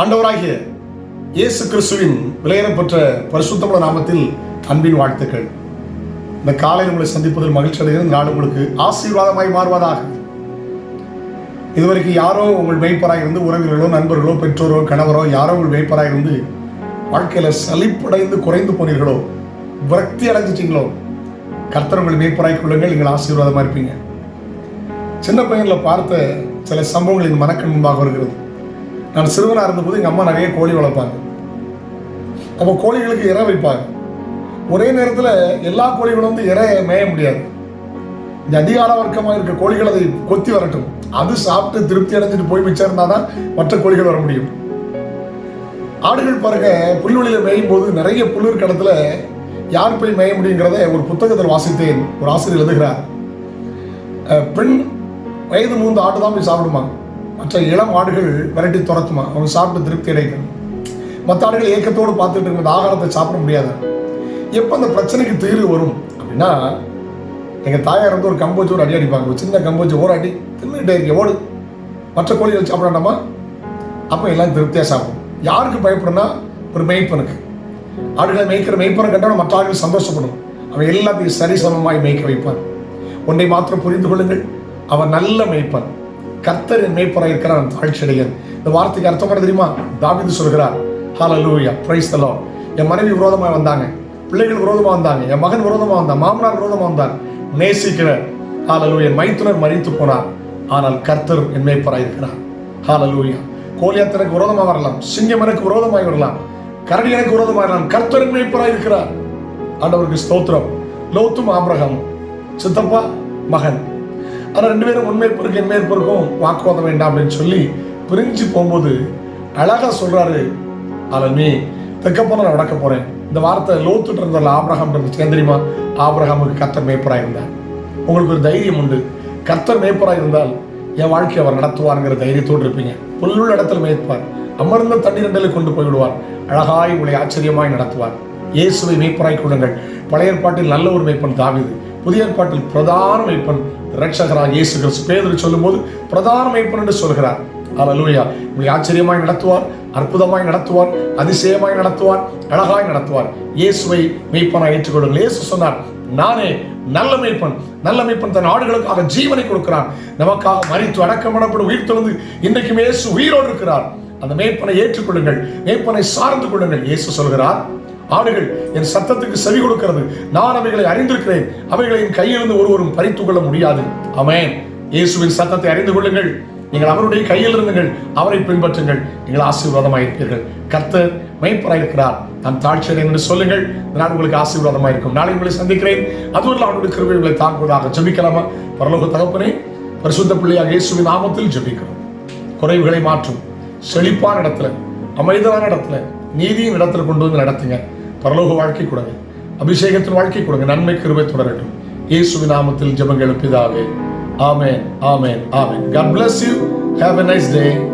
ஆண்டவராகிய இயேசு கிறிஸ்துவின் விலையேறப்பெற்ற பரிசுத்தமுள்ள நாமத்தில் அன்பின் வாழ்த்துக்கள். இந்த காலையில் உங்களை சந்திப்பதில் மகிழ்ச்சி அடைகிறது நாள் உங்களுக்கு ஆசீர்வாதமாய் மாறுவதாக. இதுவரைக்கும் யாரோ உங்கள் மேய்ப்பராக இருந்து உறவினர்களோ நண்பர்களோ பெற்றோரோ கணவரோ யாரோ உங்கள் மேய்ப்பராக இருந்து வாழ்க்கையில் சலிப்படைந்து குறைந்து போனீர்களோ விரக்தி அடைஞ்சிட்டீங்களோ கர்த்தர் உங்கள் மேய்ப்பராய் கொள்ளுங்கள் நீங்கள் ஆசீர்வாதமாக இருப்பீங்க. சின்ன பையனில் பார்த்த சில சம்பவங்கள் என் மனக்கண் முன்பாக வருகிறது. நான் சிறுவனாக இருந்தபோது எங்கள் அம்மா நிறைய கோழி வளர்ப்பாங்க. அப்போ கோழிகளுக்கு இறை வைப்பாங்க. ஒரே நேரத்தில் எல்லா கோழிகளும் வந்து இறை மேய முடியாது. இந்த அதிகார வர்க்கமாக இருக்க கோழிகள் அதை கொத்தி வரட்டும். அது சாப்பிட்டு திருப்தி அடைஞ்சிட்டு போய் மிச்சம் இருந்தால் தான் மற்ற கோழிகள் வர முடியும். ஆடுகள் பாருங்க புல்வெளியில் மேயும் போது நிறைய புல்லுர் கடத்துல யார் போய் மேய முடியுங்கிறத ஒரு புத்தகத்தில் வாசித்தேன். ஒரு ஆசிரியர் எழுதுகிறார். பெண் வயது மூன்று ஆடு தான் போய் சாப்பிடுவாங்க மற்ற இளம் ஆடுகள் விரட்டி துரத்துமா? அவங்க சாப்பிட்டு திருப்தி அடைக்கணும் மற்ற ஆடுகள் ஏக்கத்தோடு பார்த்துட்டு இருக்கும் அந்த ஆகாரத்தை சாப்பிட முடியாது. எப்போ அந்த பிரச்சனைக்கு தீர்வு வரும் அப்படின்னா எங்கள் தாயார் வந்து ஒரு கம்போச்சு ஒரு அடி அடிப்பாங்க. ஒரு சின்ன கம்போச்சு ஒரு அடி. தின்னுட்டே இருக்கு. ஓடு மற்ற கோழிகள் சாப்பிடாண்டாமா அப்போ எல்லாம் திருப்தியாக சாப்பிடும். யாருக்கு பயப்படும்னா ஒரு மேய்ப்பனுக்கு. ஆடுகளை மேய்க்கிற மெய்ப்பனை கண்டால் மற்ற ஆடுகள் சந்தோஷப்படும். அவன் எல்லாத்தையும் சரிசமமாய் மேய்க்க வைப்பான். ஒன்றை மாத்திரம் புரிந்து கொள்ளுங்கள். அவன் நல்ல மெய்ப்பன். கர்த்தர் மேய்ப்பராக இருக்கிறான் தாழ்ச்சியடையன் இந்த வார்த்தைக்கு அர்த்தம் பண்ண தெரியுமா? தாவிது சொல்கிறார் ஹalleluya பிரைஸ் தலோ என் மனைவி விரோதமாக வந்தாங்க பிள்ளைகள் விரோதமாக வந்தாங்க என் மகன் விரோதமாக வந்தான் மாமனார் விரோதமாக வந்தார். நேசிக்கிற ஹalleluya என் மைத்துனர் மறித்து போனார் ஆனால் கர்த்தர் என் மேய்ப்பராக இருக்கிறார் ஹalleluya கோலியாத் எனக்கு விரோதமாக வரலாம் சிங்கம் எனக்கு விரோதமாக வரலாம் கரடி எனக்கு விரோதமாக வரலாம் கர்த்தர் என் மேய்ப்பராக இருக்கிறார் ஆண்டவருக்கு ஸ்தோத்திரம். லோத்தும் ஆபிரகம் சித்தப்பா மகன் ஆனால் ரெண்டு பேரும் உண்மைப்பொருக்கும் என் மேற்பொருக்கும் வாக்குவாதம் வேண்டாம் அப்படின்னு சொல்லி பிரிஞ்சு போகும்போது அழகா சொல்கிறாரு அவன் நீ தெக்க நான் நடக்க போறேன். இந்த வார்த்தை லோத்துட்டு இருந்தால் ஆபிரகாம் இருந்துச்சு ஏன் தெரியுமா? ஆபிரகாமுக்கு கர்த்தர் மேய்ப்பராக இருந்தார். உங்களுக்கு ஒரு தைரியம் உண்டு. கர்த்தர் மேய்ப்பராக இருந்தால் என் வாழ்க்கையை அவர் நடத்துவாருங்கிற தைரியத்தோடு இருப்பீங்க. புல்லுள்ள இடத்துல மேய்ப்பார். அமர்ந்த தண்ணீரண்டலை கொண்டு போய் விடுவார் அழகாய் உங்களை ஆச்சரியமாய் நடத்துவார். இயேசுவை மேய்ப்பராய் கொள்ளுங்கள். பழைய ஏற்பாட்டில் நல்ல ஒரு மேய்ப்பன் தாவிது. புதிய ஏற்பாட்டில் பிரதான மேய்ப்பன் இரட்சகராக இயேசு கிறிஸ்து. பேதர் சொல்லும்போது பிரதான மேய்ப்பன் என்று சொல்கிறார். அல்லேலூயா உங்களை ஆச்சரியமாய் நடத்துவார் அற்புதமாய் நடத்துவார் அதிசயமாய் நடத்துவார் அழகாய் நடத்துவார். இயேசுவை மெய்ப்பனாய் ஏற்றுக்கொள்ளுங்கள். இயேசு சொன்னார் நானே நல்ல மெய்ப்பன் நல்ல மெய்ப்பன் தன் ஆடுகளுக்காக ஜீவனை கொடுக்கிறான். நமக்காக மறித்து அடக்கமடப்படும் உயிர் தொழுந்து இன்றைக்கும் இயேசு உயிரோடு இருக்கிறார். அந்த மேய்ப்பனை ஏற்றுக்கொள்ளுங்கள் மேய்ப்பனை சார்ந்து கொள்ளுங்கள். இயேசு சொல்கிறார் ஆடுகள் என் சத்தத்துக்கு செவி கொடுக்கிறது. நான் அவைகளை அறிந்திருக்கிறேன். அவைகளை என் கையிலிருந்து ஒருவரும் பறித்து கொள்ள முடியாது. அமேன் இயேசுவின் சத்தத்தை அறிந்து கொள்ளுங்கள். நீங்கள் அவருடைய கையில் இருந்துங்கள். அவரை பின்பற்றுங்கள். நீங்கள் ஆசீர்வாதமாக இருப்பீர்கள். கர்த்தர் மெய்ப்பராக இருக்கிறார் நான் தாழ்ச்சியர் என்று சொல்லுங்கள். நான் உங்களுக்கு ஆசீர்வாதமாக இருக்கும். நாளை உங்களை சந்திக்கிறேன். அதுவும் அவருடைய கிருபை உங்களை தாக்குவதாக ஜபிக்கலாமா? பரலோக தகப்பனே பரிசுத்த பிள்ளையாக இயேசுவின் நாமத்தில் ஜபிக்கிறோம். குறைவுகளை மாற்றும். செழிப்பான இடத்துல அமைதியான இடத்துல நீதியின் இடத்துல கொண்டு வந்து நடத்துங்க. பரலோக வாழ்க்கை கொடுங்க. அபிஷேகத்தின் வாழ்க்கை கொடுங்க. நன்மை கிருபை தொடரட்டும். இயேசுவி நாமத்தில் ஜெபங்கள் பிதாவே. ஆமேன் ஆமேன் ஆமேன். God bless you. Have a nice day.